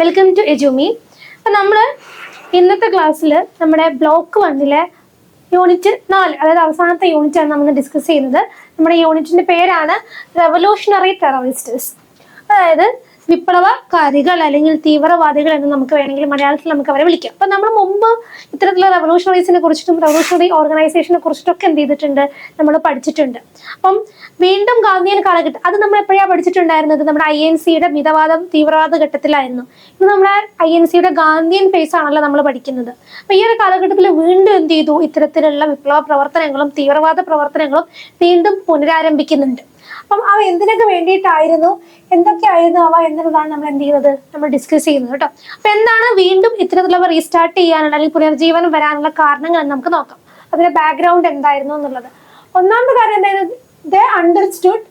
Welcome to എജുമി അപ്പം നമ്മൾ ഇന്നത്തെ ക്ലാസ്സിൽ നമ്മുടെ ബ്ലോക്ക് വണ്ണിലെ യൂണിറ്റ് നാല് അതായത് അവസാനത്തെ യൂണിറ്റ് ആണ് നമ്മൾ ഡിസ്കസ് ചെയ്യുന്നത്. നമ്മുടെ യൂണിറ്റിന്റെ പേരാണ് റെവല്യൂഷണറി ടെററിസ്റ്റേഴ്സ് അതായത് വിപ്ലവകാരികൾ അല്ലെങ്കിൽ തീവ്രവാദികൾ എന്ന് നമുക്ക് വേണമെങ്കിൽ മലയാളത്തിൽ നമുക്ക് അവരെ വിളിക്കാം. അപ്പൊ നമ്മൾ മുമ്പ് ഇത്തരത്തിലുള്ള റവല്യൂഷണറീസിനെ കുറിച്ചിട്ടും റവല്യൂഷണറി ഓർഗനൈസേഷനെ കുറിച്ചിട്ടൊക്കെ എന്ത് ചെയ്തിട്ടുണ്ട്? നമ്മൾ പഠിച്ചിട്ടുണ്ട്. അപ്പം വീണ്ടും ഗാന്ധിയൻ കാലഘട്ടം. അത് നമ്മൾ എപ്പോഴാണ് പഠിച്ചിട്ടുണ്ടായിരുന്നത്? നമ്മുടെ ഐ എൻ സിയുടെ മിതവാദം തീവ്രവാദ ഘട്ടത്തിലായിരുന്നു. ഇത് നമ്മുടെ ഐ എൻ സിയുടെ ഗാന്ധിയൻ ഫേസ് ആണല്ലോ നമ്മൾ പഠിക്കുന്നത്. അപ്പൊ ഈ ഒരു കാലഘട്ടത്തിൽ വീണ്ടും എന്ത് ചെയ്തു? ഇത്തരത്തിലുള്ള വിപ്ലവ പ്രവർത്തനങ്ങളും തീവ്രവാദ പ്രവർത്തനങ്ങളും വീണ്ടും പുനരാരംഭിക്കുന്നുണ്ട്. അപ്പം അവ എന്തിനൊക്കെ വേണ്ടിയിട്ടായിരുന്നു? എന്തൊക്കെയായിരുന്നു അവ എന്നുള്ളതാണ് നമ്മൾ എന്ത് ചെയ്യുന്നത്? നമ്മൾ ഡിസ്കസ് ചെയ്യുന്നത് കേട്ടോ. അപ്പൊ എന്താണ് വീണ്ടും ഇത്തരത്തിലുള്ളവ റീസ്റ്റാർട്ട് ചെയ്യാനുള്ള അല്ലെങ്കിൽ പുനർജീവനം വരാനുള്ള കാരണങ്ങൾ നമുക്ക് നോക്കാം. അതിന്റെ ബാക്ക്ഗ്രൗണ്ട് എന്തായിരുന്നു എന്നുള്ളത്. ഒന്നാമത്തെ കാര്യം എന്തായിരുന്നു? They understood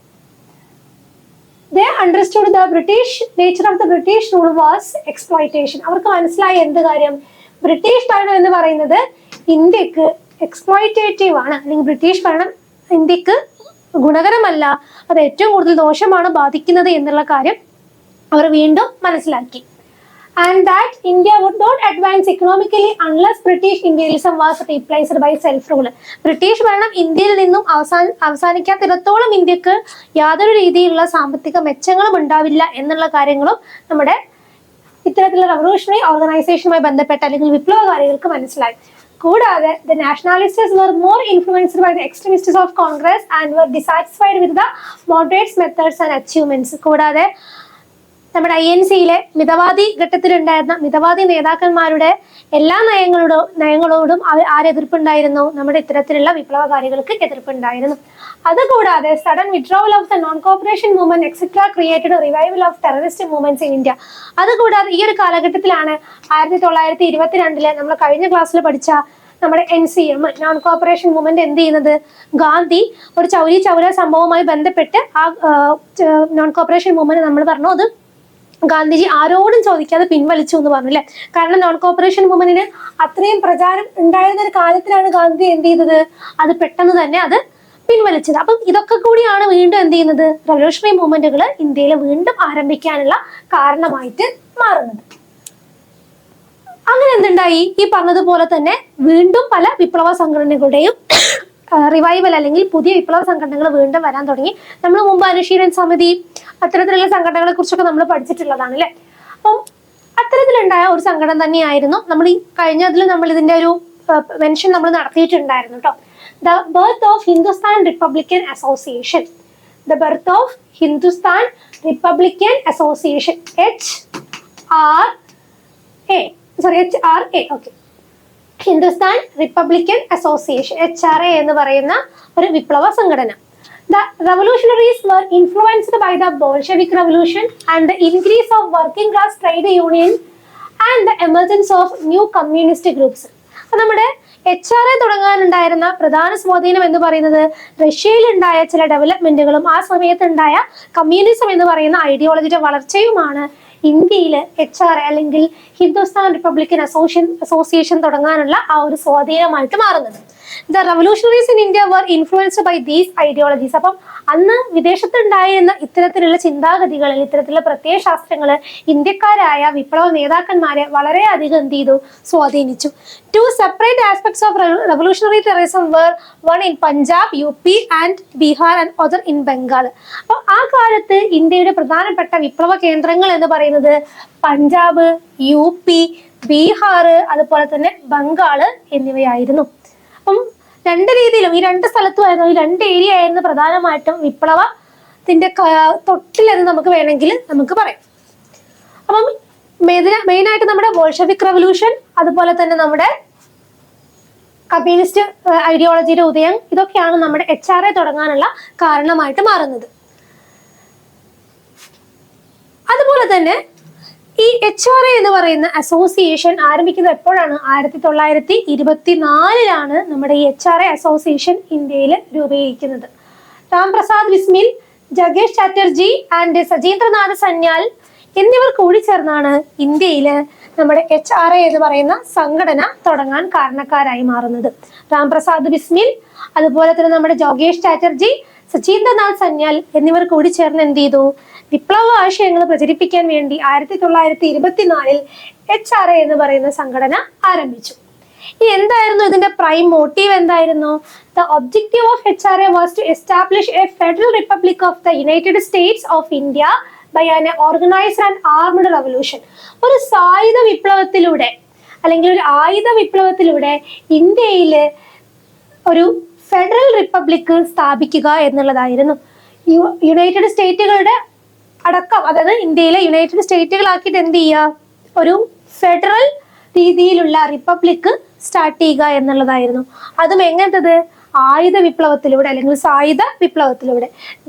they understood the British nature of the British rule was exploitation അവർക്ക് മനസ്സിലായ എന്ത് കാര്യം? ബ്രിട്ടീഷ് ഭരണം എന്ന് പറയുന്നത് ഇന്ത്യയ്ക്ക് എക്സ്പ്ലോയിറ്റേറ്റീവ് ആണ്. അല്ലെങ്കിൽ ബ്രിട്ടീഷ് ഭരണം ഇന്ത്യയ്ക്ക് ഗുണകരമല്ല. അത് ഏറ്റവും കൂടുതൽ ദോഷമാണ് ബാധിക്കുന്നത് എന്നുള്ള കാര്യം അവർ വീണ്ടും മനസ്സിലാക്കി. And that India would not advance economically unless British imperialism was replaced by self rule British ഭരണം ഇന്ത്യയിൽ നിന്നും അവസാന അവസാനിക്കാത്തിടത്തോളം ഇന്ത്യയ്ക്ക് യാതൊരു രീതിയിലുള്ള സാമ്പത്തിക മെച്ചങ്ങളും ഉണ്ടാവില്ല എന്നുള്ള കാര്യങ്ങളും നമ്മുടെ ഇത്തരത്തിലുള്ള റവല്യൂഷണറി ഓർഗനൈസേഷനുമായി ബന്ധപ്പെട്ട അല്ലെങ്കിൽ വിപ്ലവകാരികൾക്ക് മനസ്സിലായി. കൂടാതെ the nationalists were more influenced by the extremists of Congress and were dissatisfied with the moderates methods and achievements കൂടാതെ നമ്മുടെ ഐ എൻ സിയിലെ മിതവാദി ഘട്ടത്തിലുണ്ടായിരുന്ന മിതവാദി നേതാക്കന്മാരുടെ എല്ലാ നയങ്ങളോടും നയങ്ങളോടും അവർ ആരെതിർപ്പുണ്ടായിരുന്നു? നമ്മുടെ ഇത്തരത്തിലുള്ള വിപ്ലവകാരികൾക്ക് എതിർപ്പുണ്ടായിരുന്നു. അതുകൂടാതെ sudden withdrawal of the non cooperation movement etcetera created revival of terrorist movements in India അതുകൂടാതെ ഈ ഒരു കാലഘട്ടത്തിലാണ് ആയിരത്തി തൊള്ളായിരത്തി ഇരുപത്തിരണ്ടിൽ നമ്മൾ കഴിഞ്ഞ ക്ലാസ്സിൽ പഠിച്ച നമ്മുടെ N C M non cooperation movement എന്ത് ചെയ്യുന്നത്? ഗാന്ധി ഒരു ചൗരി ചൗര സംഭവവുമായി ബന്ധപ്പെട്ട് ആ നോൺ കോപ്പറേഷൻ മൂവ്മെന്റ് നമ്മൾ പറഞ്ഞു അത് ഗാന്ധിജി ആരോടും ചോദിക്കാതെ പിൻവലിച്ചു എന്ന് പറഞ്ഞു അല്ലെ? കാരണം നോൺ കോപ്പറേഷൻ മൂവ്മെന്റിന് അത്രയും പ്രചാരം ഉണ്ടായിരുന്ന ഒരു കാലത്തിലാണ് ഗാന്ധി എന്ത് ചെയ്തത്? അത് പെട്ടെന്ന് തന്നെ അത് പിൻവലിച്ചത്. അപ്പം ഇതൊക്കെ കൂടിയാണ് വീണ്ടും എന്ത് ചെയ്യുന്നത്? റവല്യൂഷണറി മൂവ്മെന്റുകൾ ഇന്ത്യയിൽ വീണ്ടും ആരംഭിക്കാനുള്ള കാരണമായിട്ട് മാറുന്നത്. അങ്ങനെ എന്തുണ്ടായി? ഈ പറഞ്ഞതുപോലെ തന്നെ വീണ്ടും പല വിപ്ലവ സംഘടനകളുടെയും റിവൈവൽ അല്ലെങ്കിൽ പുതിയ വിപ്ലവ സംഘടനകൾ വീണ്ടും വരാൻ തുടങ്ങി. നമ്മൾ മുമ്പ് അനുശീലൻ സമിതി അത്തരത്തിലുള്ള സംഘടനകളെ കുറിച്ചൊക്കെ നമ്മൾ പഠിച്ചിട്ടുള്ളതാണ് അല്ലെ? അപ്പം അത്തരത്തിലുണ്ടായ ഒരു സംഘടന തന്നെയായിരുന്നു നമ്മൾ ഈ കഴിഞ്ഞതിൽ നമ്മൾ ഇതിന്റെ ഒരു മെൻഷൻ നമ്മൾ നടത്തിയിട്ടുണ്ടായിരുന്നു കേട്ടോ. The birth of Hindustan Republican Association the birth of Hindustan Republican Association H R A sorry H R A okay Hindustan Republican Association H R A എന്ന് പറയുന്ന ഒരു വിപ്ലവ സംഘടന. The revolutionaries were influenced by the Bolshevik revolution and the increase of working class trade union and the emergence of new communist groups അപ്പൊ നമ്മുടെ H R A തുടങ്ങാനുണ്ടായിരുന്ന പ്രധാന സ്വാധീനം എന്ന് പറയുന്നത് റഷ്യയിൽ ഉണ്ടായ ചില ഡെവലപ്മെന്റുകളും ആ സമയത്തുണ്ടായ കമ്മ്യൂണിസം എന്ന് പറയുന്ന ഐഡിയോളജിയുടെ വളർച്ചയുമാണ് ഇന്ത്യയിൽ എച്ച് ആർ അല്ലെങ്കിൽ ഹിന്ദുസ്ഥാൻ റിപ്പബ്ലിക്കൻ അസോസിയേഷൻ അസോസിയേഷൻ തുടങ്ങാനുള്ള ആ ഒരു സ്വാധീനമായിട്ട് മാറുന്നത്. The revolutionaries in India were influenced by these ideologies അപ്പം അന്ന് വിദേശത്തുണ്ടായിരുന്ന ഇത്തരത്തിലുള്ള ചിന്താഗതികൾ ഇത്തരത്തിലുള്ള പ്രത്യയശാസ്ത്രങ്ങൾ ഇന്ത്യക്കാരായ വിപ്ലവ നേതാക്കന്മാരെ വളരെയധികം എന്ത് ചെയ്തു? സ്വാധീനിച്ചു. Two separate aspects of revolutionary terrorism where one in Punjab U P and Bihar and other in Bengal അപ്പോൾ ആ കാലത്ത് ഇന്ത്യയുടെ പ്രധാനപ്പെട്ട വിപ്ലവ കേന്ദ്രങ്ങൾ എന്ന് പറയുന്നത് പഞ്ചാബ് യു പി ബീഹാർ അതുപോലെ തന്നെ ബംഗാൾ എന്നിവയായിരുന്നു. അപ്പം രണ്ട് രീതിയിലും ഈ രണ്ട് സ്ഥലത്തുമായിരുന്നു ഈ രണ്ട് ഏരിയ ആയിരുന്നു പ്രധാനമായിട്ടും വിപ്ലവത്തിന്റെ തൊട്ടിലെന്ന് നമുക്ക് വേണമെങ്കിൽ നമുക്ക് പറയാം. അപ്പം മെയിൻ ആയിട്ട് നമ്മുടെ ബോൾഷവിക് റവല്യൂഷൻ അതുപോലെ തന്നെ നമ്മുടെ കമ്മ്യൂണിസ്റ്റ് ഐഡിയോളജിയുടെ ഉദയം ഇതൊക്കെയാണ് നമ്മുടെ എച്ച് ആർ എ തുടങ്ങാനുള്ള കാരണമായിട്ട് മാറുന്നത്. അതുപോലെ തന്നെ ഈ എച്ച് ആർ എ എന്ന് പറയുന്ന അസോസിയേഷൻ ആരംഭിക്കുന്നത് എപ്പോഴാണ്? ആയിരത്തി തൊള്ളായിരത്തി ഇരുപത്തിനാലിലാണ് നമ്മുടെ ഈ എച്ച് ആർ എ അസോസിയേഷൻ ഇന്ത്യയിൽ രൂപീകരിക്കുന്നത്. രാംപ്രസാദ് പ്രസാദ് ബിസ്മിൽ ജഗേഷ് ചാറ്റർജി ആൻഡ് സജീന്ദ്രനാഥ് സന്യാൽ എന്നിവർ കൂടി ചേർന്നാണ് ഇന്ത്യയിൽ നമ്മുടെ എച്ച് ആർ എ എന്ന് പറയുന്ന സംഘടന തുടങ്ങാൻ കാരണക്കാരായി മാറുന്നത്. രാംപ്രസാദ് ബിസ്മിൽ അതുപോലെ തന്നെ നമ്മുടെ ജോഗേഷ് ചാറ്റർജി സചീന്ദ്രനാഥ് സന്യാൽ എന്നിവർ കൂടി ചേർന്ന് എന്ത് ചെയ്തു? വിപ്ലവ ആശയങ്ങൾ പ്രചരിപ്പിക്കാൻ വേണ്ടി ആയിരത്തി തൊള്ളായിരത്തി ഇരുപത്തിനാലിൽ എച്ച് ആർ എ എന്ന് പറയുന്ന സംഘടന ആരംഭിച്ചു. ഇനി എന്തായിരുന്നു ഇതിന്റെ പ്രൈം മോട്ടീവ് എന്തായിരുന്നു? The objective of H R A was to establish a federal republic of the United States of India by an organised and armed revolution ഒരു സായുധ വിപ്ലവത്തിലൂടെ അല്ലെങ്കിൽ ഒരു ആയുധ വിപ്ലവത്തിലൂടെ ഇന്ത്യയിൽ ഒരു ഫെഡറൽ റിപ്പബ്ലിക് സ്ഥാപിക്കുക എന്നുള്ളതായിരുന്നു. യുണൈറ്റഡ് സ്റ്റേറ്റുകളുടെ അടക്കം അതായത് ഇന്ത്യയിലെ യുണൈറ്റഡ് സ്റ്റേറ്റുകളാക്കിയിട്ട് എന്ത് ചെയ്യുക? ഒരു ഫെഡറൽ രീതിയിലുള്ള റിപ്പബ്ലിക് സ്റ്റാർട്ട് ചെയ്യുക എന്നുള്ളതായിരുന്നു. അതും എങ്ങനത്തത്? ആയുധ വിപ്ലവത്തിലൂടെ അല്ലെങ്കിൽ സായുധ വിപ്ലവത്തിലൂടെ.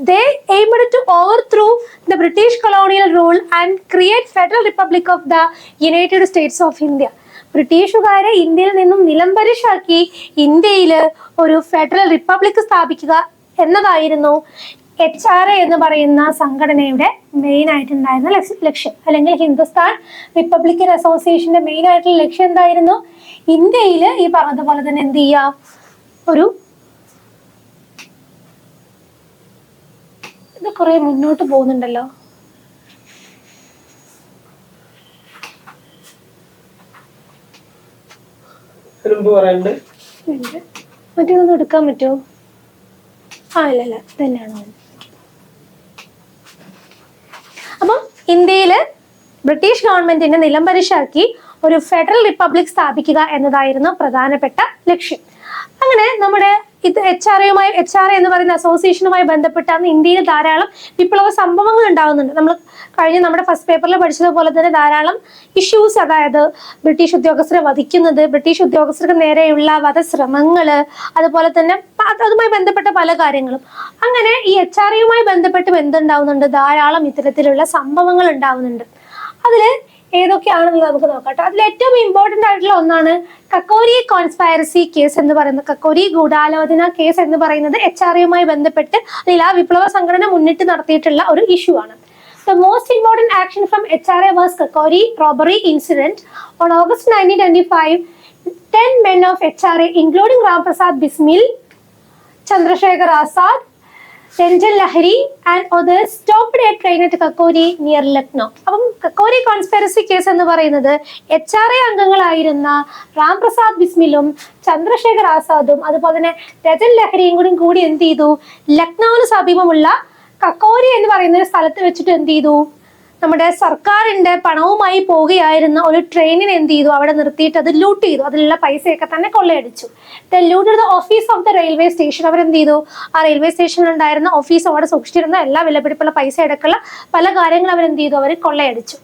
They aimed to overthrow the British colonial rule and create federal republic of the United States of India ബ്രിട്ടീഷുകാരെ ഇന്ത്യയിൽ നിന്നും നിലംപരിശാക്കി ഇന്ത്യയിൽ ഒരു ഫെഡറൽ റിപ്പബ്ലിക് സ്ഥാപിക്കുക എന്നതായിരുന്നു എച്ച് ആർ എ എന്ന് പറയുന്ന സംഘടനയുടെ മെയിൻ ആയിട്ടുണ്ടായിരുന്ന ലക്ഷ്യ- അല്ലെങ്കിൽ ഹിന്ദുസ്ഥാൻ റിപ്പബ്ലിക്കൻ അസോസിയേഷന്റെ മെയിൻ ആയിട്ടുള്ള ലക്ഷ്യം എന്തായിരുന്നു? ഇന്ത്യയിൽ ഈ പറഞ്ഞതുപോലെ തന്നെ എന്ത് ചെയ്യുക ഒരു ഇത് കുറെ മുന്നോട്ട് പോകുന്നുണ്ടല്ലോ. മുമ്പ് എടുക്കാൻ പറ്റുമോ ആ ഇല്ല ഇതന്നെയാണ് അപ്പം ഇന്ത്യയിൽ ബ്രിട്ടീഷ് ഗവൺമെന്റിനെ നിലംപരിശാക്കി ഒരു ഫെഡറൽ റിപ്പബ്ലിക് സ്ഥാപിക്കുക എന്നതായിരുന്നു പ്രധാനപ്പെട്ട ലക്ഷ്യം. അങ്ങനെ നമ്മുടെ ഇത് എച്ച് ആർ എയുമായി എച്ച് ആർ എന്ന് പറയുന്ന അസോസിയേഷനുമായി ബന്ധപ്പെട്ടാണ് ഇന്ത്യയിൽ ധാരാളം വിപ്ലവ സംഭവങ്ങൾ ഉണ്ടാകുന്നുണ്ട്. നമ്മൾ കഴിഞ്ഞ നമ്മുടെ ഫസ്റ്റ് പേപ്പറിൽ പഠിച്ചതുപോലെ തന്നെ ധാരാളം ഇഷ്യൂസ് അതായത് ബ്രിട്ടീഷ് ഉദ്യോഗസ്ഥരെ വധിക്കുന്നത് ബ്രിട്ടീഷ് ഉദ്യോഗസ്ഥർക്ക് നേരെയുള്ള വധശ്രമങ്ങൾ അതുപോലെ തന്നെ അതുമായി ബന്ധപ്പെട്ട പല കാര്യങ്ങളും. അങ്ങനെ ഈ എച്ച് ആർ എയുമായി ബന്ധപ്പെട്ട് എന്തുണ്ടാവുന്നുണ്ട്? ധാരാളം ഇത്തരത്തിലുള്ള സംഭവങ്ങൾ ഉണ്ടാവുന്നുണ്ട്. അതിൽ ഏതൊക്കെയാണെന്ന് നമുക്ക് നോക്കാം അതിൽ ഏറ്റവും ഇമ്പോർട്ടന്റ് ആയിട്ടുള്ള ഒന്നാണ് കക്കോരി കോൺസ്പയറസി കേസ് എന്ന് പറയുന്നത്. കക്കോരി ഗൂഢാലോചന കേസ് എന്ന് പറയുന്നത് എച്ച് ആർ യുമായി ബന്ധപ്പെട്ട് അല്ലെങ്കിൽ ആ വിപ്ലവ സംഘടന മുന്നിട്ട് നടത്തിയിട്ടുള്ള ഒരു ഇഷ്യൂ ആണ്. The most important action from HRA was Kakori robbery incident. On August 1925, 10 men of HRA, including Ram Prasad Bismil, Chandrasekhar Azad, Ranjan Lahiri and others stop the train at Kakori near Lucknow അപ്പം Kakori conspiracy case എന്ന് പറയുന്നത് H R A അംഗങ്ങളായിരുന്ന റാം പ്രസാദ് ബിസ്മിലും ചന്ദ്രശേഖർ ആസാദും അതുപോലെ തന്നെ രജൻ ലഹരിയും കൂടി കൂടി എന്ത് ചെയ്തു? ലക്നൌവിന് സമീപമുള്ള കക്കോരി എന്ന് പറയുന്ന ഒരു സ്ഥലത്ത് വെച്ചിട്ട് എന്ത് ചെയ്തു? നമ്മുടെ സർക്കാരിന്റെ പണവുമായി പോവുകയായിരുന്ന ഒരു ട്രെയിനിനെ എന്ത് ചെയ്തു? അവിടെ നിർത്തിയിട്ട് അത് ലൂട്ട് ചെയ്തു. അതിലുള്ള പൈസയൊക്കെ തന്നെ കൊള്ളയടിച്ചു. Loot the office of the railway station അവരെന്ത് ചെയ്തു? ആ റെയിൽവേ സ്റ്റേഷനിൽ ഉണ്ടായിരുന്ന ഓഫീസ് അവിടെ സൂക്ഷിച്ചിരുന്ന എല്ലാ വിലപിടിപ്പുള്ള പൈസ അടക്കമുള്ള പല കാര്യങ്ങളും അവരെന്ത് ചെയ്തു? അവർ കൊള്ളയടിച്ചു.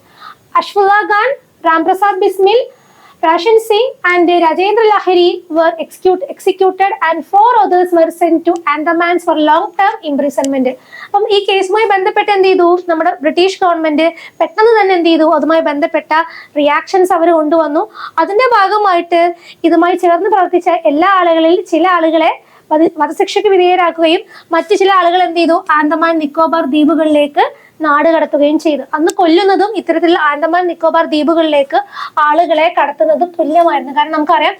Ashfaqulla Khan Ramprasad Bismil Rashan Singh and Rajendra Lahiri were execute, executed and four others were sent to Andamans for long term imprisonment. അപ്പം ഈ കേസുമായി ബന്ധപ്പെട്ട് എന്ത് ചെയ്തു? നമ്മുടെ ബ്രിട്ടീഷ് ഗവൺമെന്റ് പെട്ടെന്ന് തന്നെ എന്ത് ചെയ്തു? അതുമായി ബന്ധപ്പെട്ട റിയാക്ഷൻസ് അവർ കൊണ്ടുവന്നു. അതിന്റെ ഭാഗമായിട്ട് ഇതുമായി ചേർന്ന് പ്രവർത്തിച്ച എല്ലാ ആളുകളിൽ ചില ആളുകളെ വധ- വധശിക്ഷയ്ക്ക് വിധേയരാക്കുകയും മറ്റു ചില ആളുകൾ എന്ത് ചെയ്തു? ആൻഡമാൻ നിക്കോബാർ ദ്വീപുകളിലേക്ക് നാട് കടത്തുകയും ചെയ്തു. അന്ന് കൊല്ലുന്നതും ഇത്തരത്തിൽ ആൻഡമാൻ നിക്കോബാർ ദ്വീപുകളിലേക്ക് ആളുകളെ കടത്തുന്നതും തുല്യമായിരുന്നു. കാരണം നമുക്കറിയാം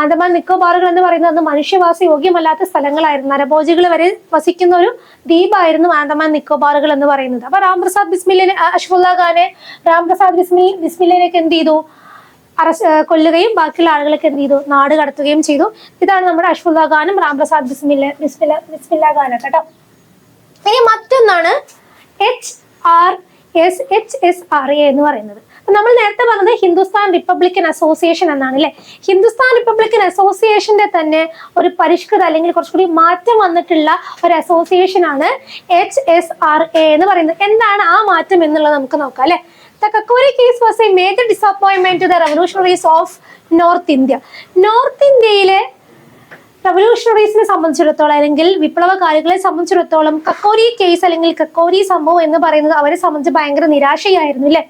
ആൻഡമാൻ നിക്കോബാറുകൾ എന്ന് പറയുന്നത് അന്ന് മനുഷ്യവാസ യോഗ്യമല്ലാത്ത സ്ഥലങ്ങളായിരുന്നു. നരഭോജികൾ വരെ വസിക്കുന്ന ഒരു ദ്വീപായിരുന്നു ആൻഡമാൻ നിക്കോബാറുകൾ എന്ന് പറയുന്നത്. അപ്പൊ രാംപ്രസാദ് ബിസ്മില്ലിനെ അഷ്ഫുല്ല ഖാനെ രാംപ്രസാദ് ബിസ്മി ബിസ്മില്ലിനെയൊക്കെ എന്ത് ചെയ്തു? അറസ്റ്റ് കൊല്ലുകയും ബാക്കിയുള്ള ആളുകളൊക്കെ എന്ത് ചെയ്തു? നാട് കടത്തുകയും ചെയ്തു. ഇതാണ് നമ്മുടെ അഷ്ഫുല്ല ഖാനും രാംപ്രസാദ് ബിസ്മില്ല ബിസ്മില്ല ബിസ്മില്ല ഖാനൊക്കെ കേട്ടോ. ഇനി മറ്റൊന്നാണ് H R S H S R A എന്ന് പറയുന്നത്. നമ്മൾ നേരത്തെ പറഞ്ഞത് ഹിന്ദുസ്ഥാൻ റിപ്പബ്ലിക്കൻ അസോസിയേഷൻ എന്നാണ് അല്ലെ? ഹിന്ദുസ്ഥാൻ റിപ്പബ്ലിക്കൻ അസോസിയേഷന്റെ തന്നെ ഒരു പരിഷ്കൃത അല്ലെങ്കിൽ കുറച്ചുകൂടി മാറ്റം വന്നിട്ടുള്ള ഒരു അസോസിയേഷൻ ആണ് എച്ച് എസ് ആർ എ എന്ന് പറയുന്നത്. എന്താണ് ആ മാറ്റം എന്നുള്ളത് നമുക്ക് നോക്കാം അല്ലെ? The Kakori case was a major disappointment the revolutionaries of North India. North ഇന്ത്യയിലെ റവല്യൂഷണറീസിനെ സംബന്ധിച്ചിടത്തോളം അല്ലെങ്കിൽ വിപ്ലവകാരികളെ സംബന്ധിച്ചിടത്തോളം കക്കോരി കേസ് അല്ലെങ്കിൽ കക്കോരി സംഭവം എന്ന് പറയുന്നത് അവരെ സംബന്ധിച്ച് ഭയങ്കര നിരാശയായിരുന്നു അല്ലേ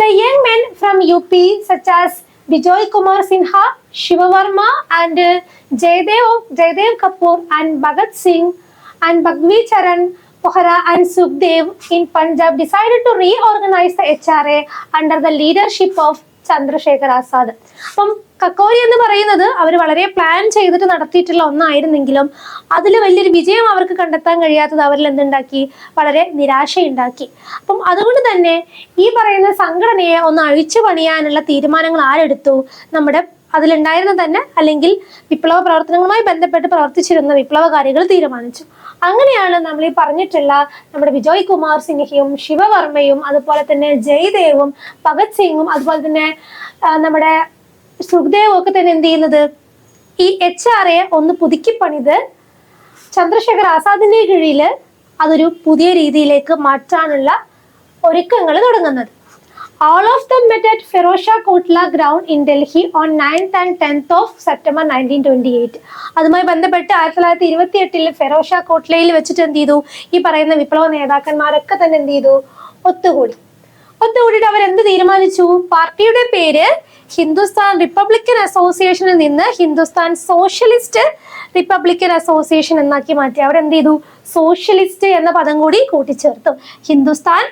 the young men from U P such as Bijoy Kumar Sinha Shivverma and Jaidev Jaidev Kapoor and Bhagat Singh and Bhagwati Charan Pohara and Sukhdev in Punjab decided to reorganize the HRA under the leadership of Chandrasekhar Azad. അപ്പം കക്കോരി എന്ന് പറയുന്നത് അവർ വളരെ plan ചെയ്തിട്ട് നടത്തിയിട്ടുള്ള ഒന്നായിരുന്നെങ്കിലും അതിൽ വലിയൊരു വിജയം അവർക്ക് കണ്ടെത്താൻ കഴിയാത്തത് അവരിൽ എന്തുണ്ടാക്കി? വളരെ നിരാശയുണ്ടാക്കി. അപ്പം അതുകൊണ്ട് തന്നെ ഈ പറയുന്ന സംഘടനയെ ഒന്ന് അഴിച്ചു പണിയാനുള്ള തീരുമാനങ്ങൾ ആരെടുത്തു? നമ്മുടെ അതിലുണ്ടായിരുന്ന തന്നെ അല്ലെങ്കിൽ വിപ്ലവ പ്രവർത്തനങ്ങളുമായി ബന്ധപ്പെട്ട് പ്രവർത്തിച്ചിരുന്ന വിപ്ലവകാരികൾ തീരുമാനിച്ചു. അങ്ങനെയാണ് നമ്മൾ ഈ പറഞ്ഞിട്ടുള്ള നമ്മുടെ വിജയ് കുമാർ സിൻഹയും ശിവവർമ്മയും അതുപോലെ തന്നെ ജയ്ദേവും ഭഗത് സിംഗും അതുപോലെ തന്നെ നമ്മുടെ സുഖ്ദേവും ഒക്കെ തന്നെ എന്ത് ചെയ്യുന്നത്? ഈ എച്ച് ആർ എ ഒന്ന് പുതുക്കി പണിത് ചന്ദ്രശേഖർ ആസാദിന്റെ കീഴിൽ അതൊരു പുതിയ രീതിയിലേക്ക് മാറ്റാനുള്ള ഒരുക്കങ്ങൾ തുടങ്ങുന്നത്. All of them met at Ferozshah Kotla ground in Delhi on 9th and 10th of September 1928. അതുമായി ബന്ധപ്പെട്ട് ആയിരത്തി തൊള്ളായിരത്തി ഇരുപത്തി എട്ടിൽ ഫെറോഷ കോട്ട്ലയിൽ വെച്ചിട്ട് എന്ത് ചെയ്തു? ഈ പറയുന്ന വിപ്ലവ നേതാക്കന്മാരൊക്കെ തന്നെ എന്ത് ചെയ്തു? ഒത്തുകൂടി. ഒത്തുകൂടിയിട്ട് അവർ എന്ത് തീരുമാനിച്ചു? പാർട്ടിയുടെ പേര് ഹിന്ദുസ്ഥാൻ റിപ്പബ്ലിക്കൻ അസോസിയേഷനിൽ നിന്ന് ഹിന്ദുസ്ഥാൻ സോഷ്യലിസ്റ്റ് റിപ്പബ്ലിക്കൻ അസോസിയേഷൻ എന്നാക്കി മാറ്റി. അവർ എന്ത് ചെയ്തു? സോഷ്യലിസ്റ്റ് എന്ന പദം കൂടി കൂട്ടിച്ചേർത്തു. Hindustan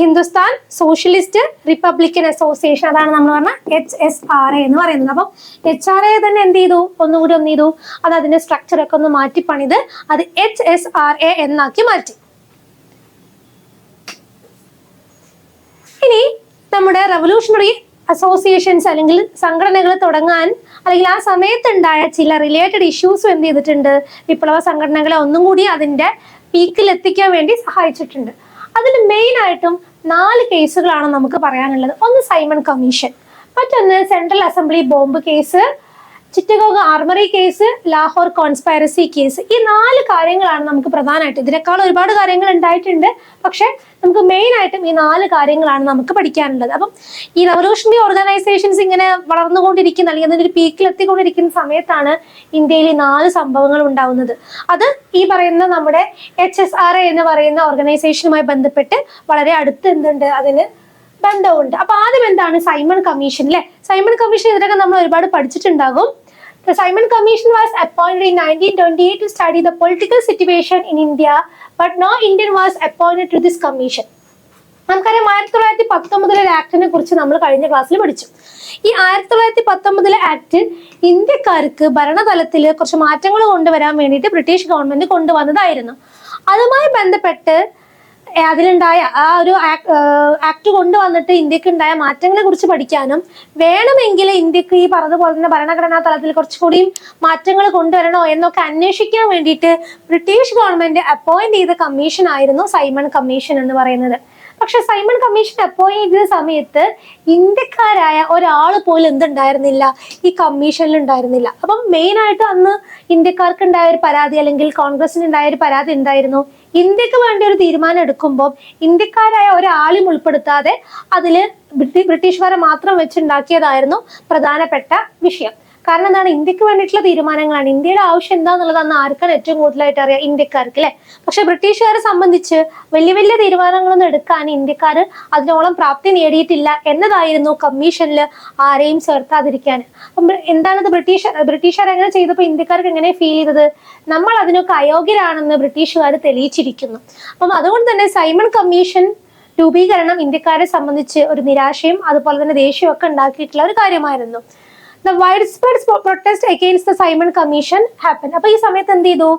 Hindustan Socialist Republican Association അതാണ് നമ്മൾ പറഞ്ഞ എച്ച് എസ് ആർ എ എന്ന് പറയുന്നത്. അപ്പം എച്ച് ആർ എ തന്നെ എന്ത് ചെയ്തു? ഒന്നുകൂടി ഒന്ന് ചെയ്തു. അത് അതിന്റെ സ്ട്രക്ചർ ഒക്കെ ഒന്ന് മാറ്റി പണിത് അത് എച്ച് എസ് ആർ എ എന്നാക്കി മാറ്റി. ഇനി നമ്മുടെ റവല്യൂഷണറി അസോസിയേഷൻസ് അല്ലെങ്കിൽ സംഘടനകൾ തുടങ്ങാൻ അല്ലെങ്കിൽ ആ സമയത്തുണ്ടായ ചില റിലേറ്റഡ് ഇഷ്യൂസും എന്ത് ചെയ്തിട്ടുണ്ട്? വിപ്ലവ സംഘടനകളെ ഒന്നും കൂടി അതിന്റെ പീക്കിൽ എത്തിക്കാൻ വേണ്ടി സഹായിച്ചിട്ടുണ്ട്. അതിൽ മെയിൻ ആയിട്ടും നാല് കേസുകളാണ് നമുക്ക് പറയാനുള്ളത്. ഒന്ന് സൈമൺ കമ്മീഷൻ. മറ്റൊന്ന് Central Assembly bomb case Chittagong armoury case Lahore conspiracy case ഈ നാല് കാര്യങ്ങളാണ് നമുക്ക് പ്രധാനമായിട്ട് ഇതിനേക്കാൾ ഒരുപാട് കാര്യങ്ങൾ ഉണ്ടായിട്ടുണ്ട്. പക്ഷെ നമുക്ക് മെയിൻ ആയിട്ടും ഈ നാല് കാര്യങ്ങളാണ് നമുക്ക് പഠിക്കാനുള്ളത്. അപ്പം ഈ റവല്യൂഷണറി ഓർഗനൈസേഷൻസ് ഇങ്ങനെ വളർന്നുകൊണ്ടിരിക്കുന്ന അല്ലെങ്കിൽ അതിന്റെ ഒരു പീക്കിൽ എത്തിക്കൊണ്ടിരിക്കുന്ന സമയത്താണ് ഇന്ത്യയിൽ ഈ നാല് സംഭവങ്ങൾ ഉണ്ടാവുന്നത്. അത് ഈ പറയുന്ന നമ്മുടെ എച്ച് എസ് ആർ എ എന്ന് പറയുന്ന ഓർഗനൈസേഷനുമായി ബന്ധപ്പെട്ട് വളരെ അടുത്ത് എന്തുണ്ട്? അതിന് ബന്ധമുണ്ട്. അപ്പൊ ആദ്യം എന്താണ്? സൈമൺ കമ്മീഷൻ അല്ലെ? സൈമൺ കമ്മീഷൻ ഇതിനൊക്കെ നമ്മൾ ഒരുപാട് പഠിച്ചിട്ടുണ്ടാകും. The Simon Commission was appointed in 1928 to study the political situation in India, but no Indian was appointed to this commission. നമുക്കറിയാം ആയിരത്തി തൊള്ളായിരത്തി പത്തൊമ്പതിലെ ആക്ടിനെ കുറിച്ച് നമ്മൾ കഴിഞ്ഞ ക്ലാസ്സിൽ പഠിച്ചു ഈ ആയിരത്തി തൊള്ളായിരത്തി പത്തൊമ്പതിലെ ആക്ട് ഇന്ത്യക്കാർക്ക് ഭരണതലത്തിൽ കുറച്ച് മാറ്റങ്ങൾ കൊണ്ടുവരാൻ വേണ്ടിയിട്ട് ബ്രിട്ടീഷ് ഗവൺമെന്റ് കൊണ്ടുവന്നതായിരുന്നു അതുമായി ബന്ധപ്പെട്ട് അതിലുണ്ടായ ആ ഒരു ആക്ട് കൊണ്ടുവന്നിട്ട് ഇന്ത്യയ്ക്ക് ഉണ്ടായ മാറ്റങ്ങളെ കുറിച്ച് പഠിക്കാനും വേണമെങ്കിൽ ഇന്ത്യയ്ക്ക് ഈ പറഞ്ഞതുപോലെ തന്നെ ഭരണഘടനാ തലത്തിൽ കുറച്ചുകൂടിയും മാറ്റങ്ങൾ കൊണ്ടുവരണോ എന്നൊക്കെ അന്വേഷിക്കാൻ വേണ്ടിയിട്ട് ബ്രിട്ടീഷ് ഗവൺമെന്റ് അപ്പോയിന്റ് ചെയ്ത കമ്മീഷൻ ആയിരുന്നു സൈമൺ കമ്മീഷൻ എന്ന് പറയുന്നത്. പക്ഷെ സൈമൺ കമ്മീഷൻ അപ്പോയിന്റ് ചെയ്ത സമയത്ത് ഇന്ത്യക്കാരായ ഒരാൾ പോലും എന്തുണ്ടായിരുന്നില്ല? ഈ കമ്മീഷനിൽ ഉണ്ടായിരുന്നില്ല. അപ്പം മെയിൻ ആയിട്ട് അന്ന് ഇന്ത്യക്കാർക്ക് ഉണ്ടായ ഒരു പരാതി അല്ലെങ്കിൽ കോൺഗ്രസിന് ഉണ്ടായ ഒരു പരാതി എന്തായിരുന്നു? ഇന്ത്യയ്ക്ക് വേണ്ടി ഒരു തീരുമാനം എടുക്കുമ്പോൾ ഇന്ത്യക്കാരായ ഒരാളും ഉൾപ്പെടുത്താതെ അതിൽ ബ്രിട്ടീഷുകാരെ മാത്രം വെച്ചുണ്ടാക്കിയതായിരുന്നു പ്രധാനപ്പെട്ട വിഷയം. കാരണം എന്താണ്? ഇന്ത്യയ്ക്ക് വേണ്ടിയിട്ടുള്ള തീരുമാനങ്ങളാണ്. ഇന്ത്യയുടെ ആവശ്യം എന്താന്നുള്ളത് അന്ന് ആർക്കാണ് ഏറ്റവും കൂടുതലായിട്ട് അറിയാം? ഇന്ത്യക്കാർക്ക് അല്ലെ പക്ഷെ ബ്രിട്ടീഷുകാരെ സംബന്ധിച്ച് വലിയ വലിയ തീരുമാനങ്ങളൊന്നും എടുക്കാൻ ഇന്ത്യക്കാർ അതിനോളം പ്രാപ്തി നേടിയിട്ടില്ല എന്നതായിരുന്നു കമ്മീഷനിൽ ആരെയും ചേർത്താതിരിക്കാൻ അപ്പം എന്താണത് ബ്രിട്ടീഷ് ബ്രിട്ടീഷുകാർ എങ്ങനെ ചെയ്തപ്പോൾ ഇന്ത്യക്കാർക്ക് എങ്ങനെ ഫീൽ ചെയ്തത്? നമ്മൾ അതിനൊക്കെ അയോഗ്യരാണെന്ന് ബ്രിട്ടീഷുകാർ തെളിയിച്ചിരിക്കുന്നു. അപ്പം അതുകൊണ്ട് തന്നെ സൈമൺ കമ്മീഷൻ രൂപീകരണം ഇന്ത്യക്കാരെ സംബന്ധിച്ച് ഒരു നിരാശയും അതുപോലെ തന്നെ ദേഷ്യവും ഒക്കെ ഉണ്ടാക്കിയിട്ടുള്ള ഒരു കാര്യമായിരുന്നു. The widespread protest against the Simon Commission happen അപ്പൊ ഈ സമയത്ത് എന്ത് ചെയ്തു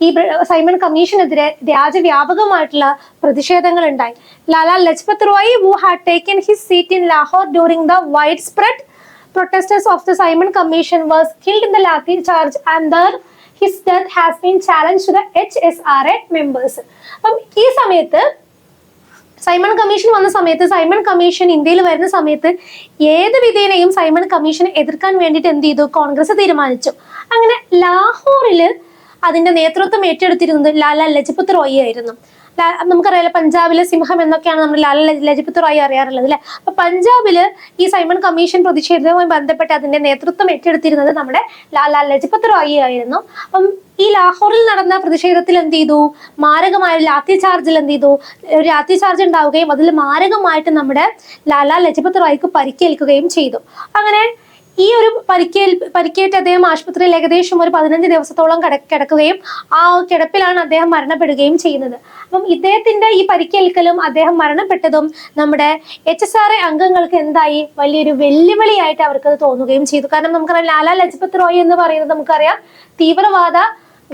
ഈ സൈമൺ കമ്മീഷനെതിരെ രാജ്യവ്യാപകമായിട്ടുള്ള പ്രതിഷേധങ്ങൾ ഉണ്ടായി Lala Lajpat Roy who had taken his seat in Lahore during the widespread protesters of the Simon Commission was killed in the Lathi charge and there his death has been challenged to the HSRA members. അപ്പം ഈ സമയത്ത് Simon commission വന്ന സമയത്ത് Simon commission ഇന്ത്യയിൽ വരുന്ന സമയത്ത് ഏത് വിധേനയും സൈമൺ കമ്മീഷനെ എതിർക്കാൻ വേണ്ടിട്ട് എന്ത് ചെയ്തു? കോൺഗ്രസ് തീരുമാനിച്ചു. അങ്ങനെ ലാഹോറിൽ അതിന്റെ നേതൃത്വം ഏറ്റെടുത്തിരുന്നത് ലാല ലജപത് റോയി ആയിരുന്നു. നമുക്കറിയാലോ പഞ്ചാബിലെ സിംഹം എന്നൊക്കെയാണ് നമ്മൾ ലാല ലജ- ലജപത് റോയി അറിയാറുള്ളത് അല്ലെ? അപ്പൊ പഞ്ചാബിൽ ഈ സൈമൺ കമ്മീഷൻ പ്രതിഷേധവുമായി ബന്ധപ്പെട്ട് അതിന്റെ നേതൃത്വം ഏറ്റെടുത്തിരുന്നത് നമ്മുടെ ലാല ലജപത് റോയ് ആയിരുന്നു. അപ്പം ഈ ലാഹോറിൽ നടന്ന പ്രതിഷേധത്തിൽ എന്ത് ചെയ്തു? മാരകമായ ലാത്തി ചാർജിൽ എന്ത് ചെയ്തു? ഒരു ലാത്തി ചാർജ് ഉണ്ടാവുകയും അതിൽ മാരകമായിട്ട് നമ്മുടെ ലാലാ ലജപത് റോയ്ക്ക് പരിക്കേൽക്കുകയും ചെയ്തു. അങ്ങനെ ഈ ഒരു പരിക്കേൽ പരിക്കേറ്റ് അദ്ദേഹം ആശുപത്രിയിൽ ഏകദേശം ഒരു പതിനഞ്ച് ദിവസത്തോളം കിട കിടക്കുകയും ആ കിടപ്പിലാണ് അദ്ദേഹം മരണപ്പെടുകയും ചെയ്യുന്നത്. അപ്പം ഇദ്ദേഹത്തിന്റെ ഈ പരിക്കേൽക്കലും അദ്ദേഹം മരണപ്പെട്ടതും നമ്മുടെ എച്ച് എസ് ആർ അംഗങ്ങൾക്ക് എന്തായി? വലിയൊരു വെല്ലുവിളിയായിട്ട് അവർക്കത് തോന്നുകയും ചെയ്തു. കാരണം നമുക്കറിയാം ലാലാ ലജ്പത് റോയ് എന്ന് പറയുന്നത് നമുക്കറിയാം തീവ്രവാദ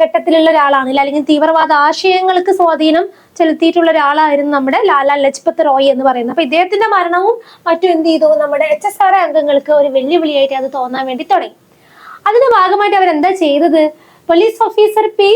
ഘട്ടത്തിലുള്ള ഒരാളാണ്. അല്ലെങ്കിൽ തീവ്രവാദ ആശയങ്ങൾക്ക് സ്വാധീനം ചെലുത്തിയിട്ടുള്ള ഒരാളായിരുന്നു നമ്മുടെ ലാലാ ലജ്പത് റോയ് എന്ന് പറയുന്നത്. അപ്പൊ ഇദ്ദേഹത്തിന്റെ മരണവും മറ്റും എന്ത് ചെയ്തു? നമ്മുടെ എച്ച് എസ് ആർ അംഗങ്ങൾക്ക് ഒരു വെല്ലുവിളിയായിട്ട് അത് തോന്നാൻ വേണ്ടി തുടങ്ങി. അതിന്റെ ഭാഗമായിട്ട് അവർ എന്താ ചെയ്തത്? Police officer P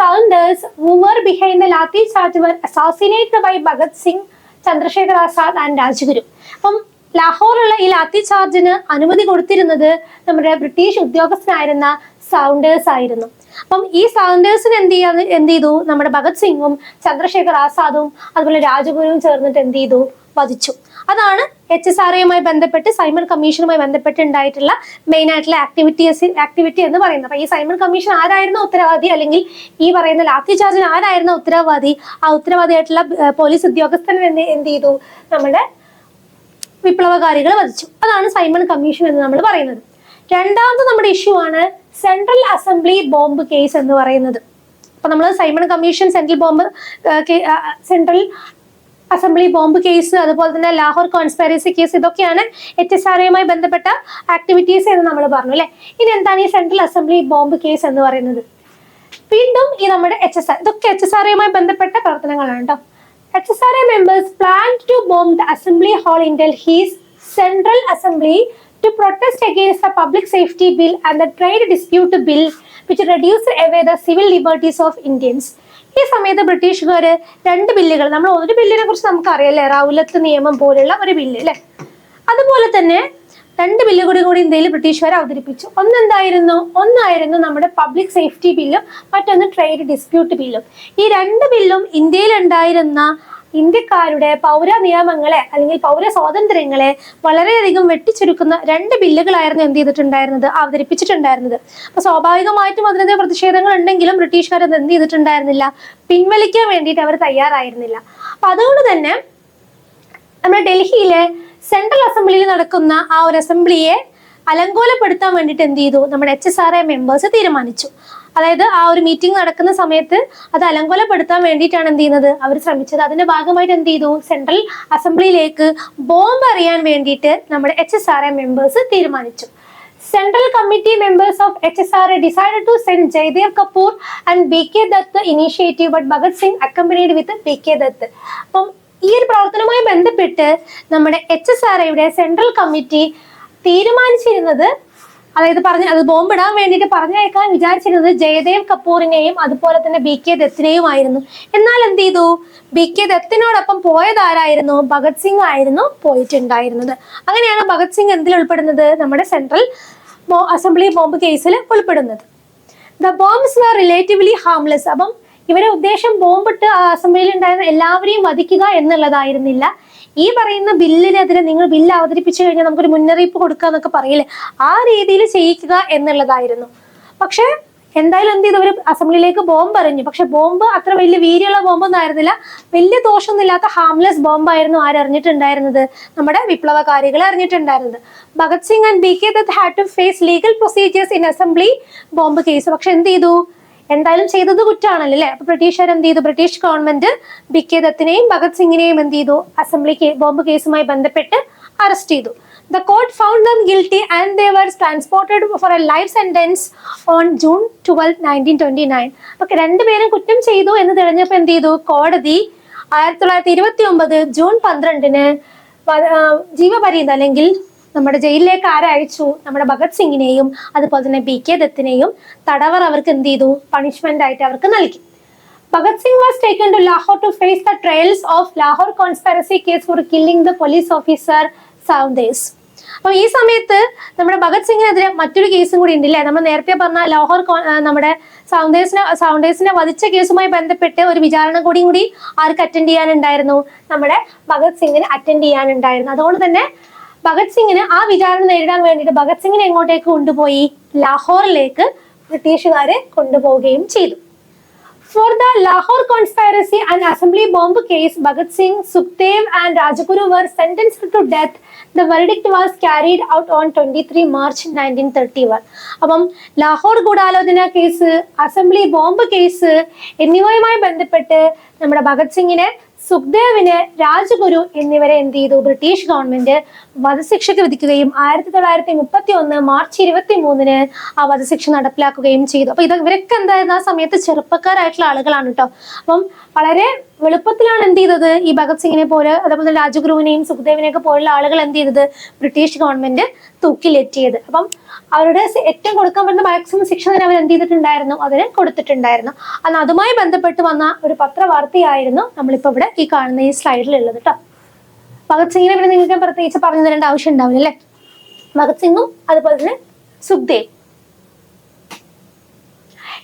Saunders mover behind lathi charge assassinated by Bhagat Singh Chandrasekhar Azad and Rajguru. അപ്പം ലാഹോറുള്ള ഈ ലാത്തി ചാർജിന് അനുമതി കൊടുത്തിരുന്നത് നമ്മുടെ ബ്രിട്ടീഷ് ഉദ്യോഗസ്ഥനായിരുന്ന സൗണ്ടേഴ്സ് ആയിരുന്നു. അപ്പം ഈ സൗണ്ടേഴ്സിന് എന്ത് ചെയ്യാ എന്ത് ചെയ്തു? നമ്മുടെ ഭഗത് സിംഗും ചന്ദ്രശേഖർ ആസാദും അതുപോലെ രാജഗുരുവും ചേർന്നിട്ട് എന്ത് ചെയ്തു? വധിച്ചു. അതാണ് എച്ച് എസ് ആർ എയുമായി ബന്ധപ്പെട്ട് സൈമൺ കമ്മീഷനുമായി ബന്ധപ്പെട്ട് ഉണ്ടായിട്ടുള്ള മെയിൻ ആയിട്ടുള്ള ആക്ടിവിറ്റീസ് ആക്ടിവിറ്റി എന്ന് പറയുന്നത്. അപ്പൊ ഈ സൈമൺ കമ്മീഷൻ ആരായിരുന്നു ഉത്തരവാദി? അല്ലെങ്കിൽ ഈ പറയുന്ന ലാത്തി ചാർജിന് ആരായിരുന്നു ഉത്തരവാദി? ആ ഉത്തരവാദിയായിട്ടുള്ള പോലീസ് ഉദ്യോഗസ്ഥനെ എന്ത് ചെയ്തു? നമ്മുടെ വിപ്ലവകാരികൾ വധിച്ചു. അതാണ് സൈമൺ കമ്മീഷൻ എന്ന് നമ്മൾ പറയുന്നത്. രണ്ടാമത് നമ്മുടെ ഇഷ്യൂ ആണ് സെൻട്രൽ അസംബ്ലി ബോംബ് കേസ് എന്ന് പറയുന്നത്. അപ്പൊ നമ്മൾ Simon Commission Central bomb Central Assembly bomb case അതുപോലെ തന്നെ ലാഹോർ കോൺസ്പെറൻസി കേസ് ഇതൊക്കെയാണ് എച്ച് എസ് ആർഐയുമായി ബന്ധപ്പെട്ട ആക്ടിവിറ്റീസ് എന്ന് നമ്മൾ പറഞ്ഞു അല്ലെ? ഇനി എന്താണ് ഈ സെൻട്രൽ അസംബ്ലി ബോംബ് കേസ് എന്ന് പറയുന്നത്? വീണ്ടും ഈ നമ്മുടെ എച്ച് എസ് ആർ ഇതൊക്കെ എച്ച് എസ് ആർഐയുമായി ബന്ധപ്പെട്ട പ്രവർത്തനങ്ങളാണ് കേട്ടോ H S R A members plan to bomb the assembly hall in Delhi's Central Assembly to protest against the Public Safety Bill and the Trade Dispute Bill, which reduced away the civil liberties of Indians. ഈ സമയത്ത് ബ്രിട്ടീഷുകാർ രണ്ട് ബില്ലുകൾ നമ്മൾ ഒരു ബില്ലിനെ കുറിച്ച് നമുക്ക് അറിയാലേ റൗലത്ത് നിയമം പോലുള്ള ഒരു ബില്ല് അല്ലേ? അതുപോലെ തന്നെ രണ്ട് ബില്ല് കൂടി കൂടി ഇന്ത്യയിൽ ബ്രിട്ടീഷുകാർ അവതരിപ്പിച്ചു. ഒന്നെന്തായിരുന്നു? ഒന്നായിരുന്നു നമ്മുടെ പബ്ലിക് സേഫ്റ്റി ബില്ലും മറ്റൊന്ന് ട്രേഡ് ഡിസ്പ്യൂട്ട് ബില്ലും ഈ രണ്ട് ബില്ലും ഇന്ത്യയിൽ ഉണ്ടായിരുന്ന ഇന്ത്യക്കാരുടെ പൗര നിയമങ്ങളെ അല്ലെങ്കിൽ പൗര സ്വാതന്ത്ര്യങ്ങളെ വളരെയധികം വെട്ടിച്ചുരുക്കുന്ന രണ്ട് ബില്ലുകളായിരുന്നു എന്ത് ചെയ്തിട്ടുണ്ടായിരുന്നത്? അവതരിപ്പിച്ചിട്ടുണ്ടായിരുന്നത്. അപ്പൊ സ്വാഭാവികമായിട്ടും അതിനെതിരെ പ്രതിഷേധങ്ങൾ ഉണ്ടെങ്കിലും ബ്രിട്ടീഷുകാർ അത് എന്ത് ചെയ്തിട്ടുണ്ടായിരുന്നില്ല. പിൻവലിക്കാൻ വേണ്ടിയിട്ട് അവർ തയ്യാറായിരുന്നില്ല. അപ്പൊ അതുകൊണ്ട് തന്നെ നമ്മുടെ ഡൽഹിയിലെ സെൻട്രൽ അസംബ്ലിയിൽ നടക്കുന്ന ആ ഒരു അസംബ്ലിയെ അലങ്കോലപ്പെടുത്താൻ വേണ്ടിയിട്ട് എന്ത് ചെയ്തു? നമ്മുടെ H S R A members തീരുമാനിച്ചു. അതായത് ആ ഒരു മീറ്റിംഗ് നടക്കുന്ന സമയത്ത് അത് അലങ്കോലപ്പെടുത്താൻ വേണ്ടിയിട്ടാണ് എന്ത് ചെയ്യുന്നത്? അവർ ശ്രമിച്ചത്. അതിന്റെ ഭാഗമായിട്ട് എന്ത് ചെയ്തു? സെൻട്രൽ അസംബ്ലിയിലേക്ക് ബോംബ് അറിയാൻ വേണ്ടിയിട്ട് നമ്മുടെ H S R A members തീരുമാനിച്ചു. Central Committee members of HSRA decided to send Jaidev Kapoor and BK Dutt the initiative, but Bhagat Singh accompanied with BK Dutt. അപ്പം ഈ ഒരു പ്രവർത്തനവുമായി ബന്ധപ്പെട്ട് നമ്മുടെ എച്ച് എസ് ആർ ഐയുടെ സെൻട്രൽ കമ്മിറ്റി തീരുമാനിച്ചിരുന്നത് അതായത് പറഞ്ഞ അത് ബോംബിടാൻ വേണ്ടിയിട്ട് പറഞ്ഞയക്കാൻ വിചാരിച്ചിരുന്നത് ജയദേവ് കപൂറിനെയും അതുപോലെ തന്നെ ബി കെ ദത്തിനെയും ആയിരുന്നു. എന്നാൽ എന്ത് ചെയ്തു? ബി കെ ദത്തിനോടൊപ്പം പോയതാരായിരുന്നു? ഭഗത് സിംഗ് ആയിരുന്നു പോയിട്ടുണ്ടായിരുന്നത്. അങ്ങനെയാണ് ഭഗത് സിംഗ് എന്തിൽ ഉൾപ്പെടുന്നത്? നമ്മുടെ സെൻട്രൽ അസംബ്ലി ബോംബ് കേസിൽ ഉൾപ്പെടുന്നത്. The bombs were relatively harmless അപ്പം ഇവരെ ഉദ്ദേശം ബോംബിട്ട് അസംബ്ലിയിൽ ഉണ്ടായിരുന്ന എല്ലാവരെയും വധിക്കുക എന്നുള്ളതായിരുന്നില്ല. ഈ പറയുന്ന ബില്ലിനെതിരെ നിങ്ങൾ ബില്ല് അവതരിപ്പിച്ചു കഴിഞ്ഞാൽ നമുക്കൊരു മുന്നറിയിപ്പ് കൊടുക്കുക എന്നൊക്കെ പറയില്ലേ? ആ രീതിയിൽ ചെയ്യിക്കുക എന്നുള്ളതായിരുന്നു. പക്ഷെ എന്തായാലും എന്ത് ചെയ്തു? അവർ അസംബ്ലിയിലേക്ക് ബോംബ് എറിഞ്ഞു. പക്ഷെ ബോംബ് അത്ര വലിയ വീര്യമുള്ള ബോംബൊന്നും ആയിരുന്നില്ല. വലിയ ദോഷമൊന്നുമില്ലാത്ത ഹാംലെസ് ബോംബായിരുന്നു ആരറിഞ്ഞിട്ടുണ്ടായിരുന്നത് നമ്മുടെ വിപ്ലവകാരികൾ അറിഞ്ഞിട്ടുണ്ടായിരുന്നത് Bhagat Singh and B K Dutt had to face legal procedures in assembly bomb case പക്ഷെ എന്ത് ചെയ്തു? എന്തായാലും ചെയ്തത് കുറ്റമാണല്ലോ അല്ലെ? അപ്പൊ ബ്രിട്ടീഷുകാർ എന്ത് ചെയ്തു? ബ്രിട്ടീഷ് ഗവൺമെന്റ് ബി കെ ദത്തിനെയും ഭഗത് സിംഗിനെയും എന്ത് ചെയ്തു? അസംബ്ലി ബോംബ് കേസുമായി ബന്ധപ്പെട്ട് അറസ്റ്റ് ചെയ്തു. The court found them guilty and they were transported for a life sentence on June twelve nineteen twenty nine അപ്പൊ രണ്ടുപേരും കുറ്റം ചെയ്തു എന്ന് തെളിഞ്ഞപ്പോൾ എന്ത് ചെയ്തു? കോടതി ആയിരത്തി തൊള്ളായിരത്തി ഇരുപത്തി ഒമ്പത് ജൂൺ പന്ത്രണ്ടിന് ജീവപര്യന്തം അല്ലെങ്കിൽ നമ്മുടെ ജയിലിലേക്ക് ആരയച്ചു? നമ്മുടെ ഭഗത് സിംഗിനെയും അതുപോലെ തന്നെ ബി കെ ദത്തിനെയും തടവർ അവർക്ക് എന്ത് ചെയ്തു? പണിഷ്മെന്റ് ആയിട്ട് അവർക്ക് നൽകി. Bhagat Singh was taken to Lahore to face the trials of Lahore conspiracy case for killing the police officer Saunders അപ്പൊ ഈ സമയത്ത് നമ്മുടെ ഭഗത് സിംഗിനെതിരെ മറ്റൊരു കേസും കൂടി ഉണ്ട് അല്ലേ നമ്മൾ നേരത്തെ പറഞ്ഞ ലാഹോർ നമ്മുടെ സൗണ്ടേഴ്സിനെ സൗണ്ടേഴ്സിനെ വധിച്ച കേസുമായി ബന്ധപ്പെട്ട് ഒരു വിചാരണ കൂടിയും കൂടി ആർക്ക് അറ്റൻഡ് ചെയ്യാനുണ്ടായിരുന്നു? നമ്മുടെ ഭഗത് സിംഗിന് അറ്റൻഡ് ചെയ്യാനുണ്ടായിരുന്നു. അതുകൊണ്ട് തന്നെ ഭഗത് സിംഗിന് ആ വിചാരണ നേരിടാൻ വേണ്ടിയിട്ട് ഭഗത് സിംഗിനെ എങ്ങോട്ടേക്ക് കൊണ്ടുപോയി? ലാഹോറിലേക്ക് ബ്രിട്ടീഷുകാരെ കൊണ്ടുപോവുകയും ചെയ്തു. For the Lahore conspiracy and assembly bomb case Bhagat Singh Sukhdev and Rajguru were sentenced to death the verdict was carried out on twenty three March nineteen thirty one അപ്പം ലാഹോർ ഗൂഢാലോചന കേസ് അസംബ്ലി ബോംബ് കേസ് എന്നിവയുമായി ബന്ധപ്പെട്ട് നമ്മുടെ ഭഗത് സിംഗിനെ സുഖ്ദേവിന് രാജഗുരു എന്നിവരെ എന്ത് ചെയ്തു? British government വധശിക്ഷയ്ക്ക് വിധിക്കുകയും ആയിരത്തി തൊള്ളായിരത്തി മുപ്പത്തി ഒന്ന് മാർച്ച് ഇരുപത്തി മൂന്നിന് ആ വധശിക്ഷ നടപ്പിലാക്കുകയും ചെയ്തു. അപ്പൊ ഇത് ഇവരൊക്കെ എന്തായിരുന്നു? ആ സമയത്ത് ചെറുപ്പക്കാരായിട്ടുള്ള ആളുകളാണ് കേട്ടോ അപ്പം വളരെ എളുപ്പത്തിലാണ് എന്ത് ചെയ്തത്? ഈ ഭഗത് സിംഗിനെ പോലെ അതേപോലെ രാജഗുരുവിനെയും സുഖദേവിനെയൊക്കെ പോലുള്ള ആളുകൾ എന്ത് ചെയ്തത്? ബ്രിട്ടീഷ് ഗവൺമെന്റ് തൂക്കിലെറ്റിയത് അപ്പം അവരുടെ ഏറ്റവും കൊടുക്കാൻ പറ്റുന്ന മാക്സിമം ശിക്ഷ തന്നെ അവർ എന്ത് ചെയ്തിട്ടുണ്ടായിരുന്നു? അതിന് കൊടുത്തിട്ടുണ്ടായിരുന്നു. അന്ന് അതുമായി ബന്ധപ്പെട്ട് വന്ന ഒരു പത്രവാർത്തയായിരുന്നു നമ്മളിപ്പോ ഇവിടെ ഈ കാണുന്ന ഈ സ്ലൈഡിൽ ഉള്ളത് കേട്ടോ ഭഗത് സിംഗിനെ പിന്നെ നിങ്ങൾക്ക് പ്രത്യേകിച്ച് പറഞ്ഞു തരേണ്ട ആവശ്യം ഉണ്ടാവില്ല അല്ലേ? ഭഗത് സിംഗും അതുപോലെ തന്നെ സുഖ്ദേവ്.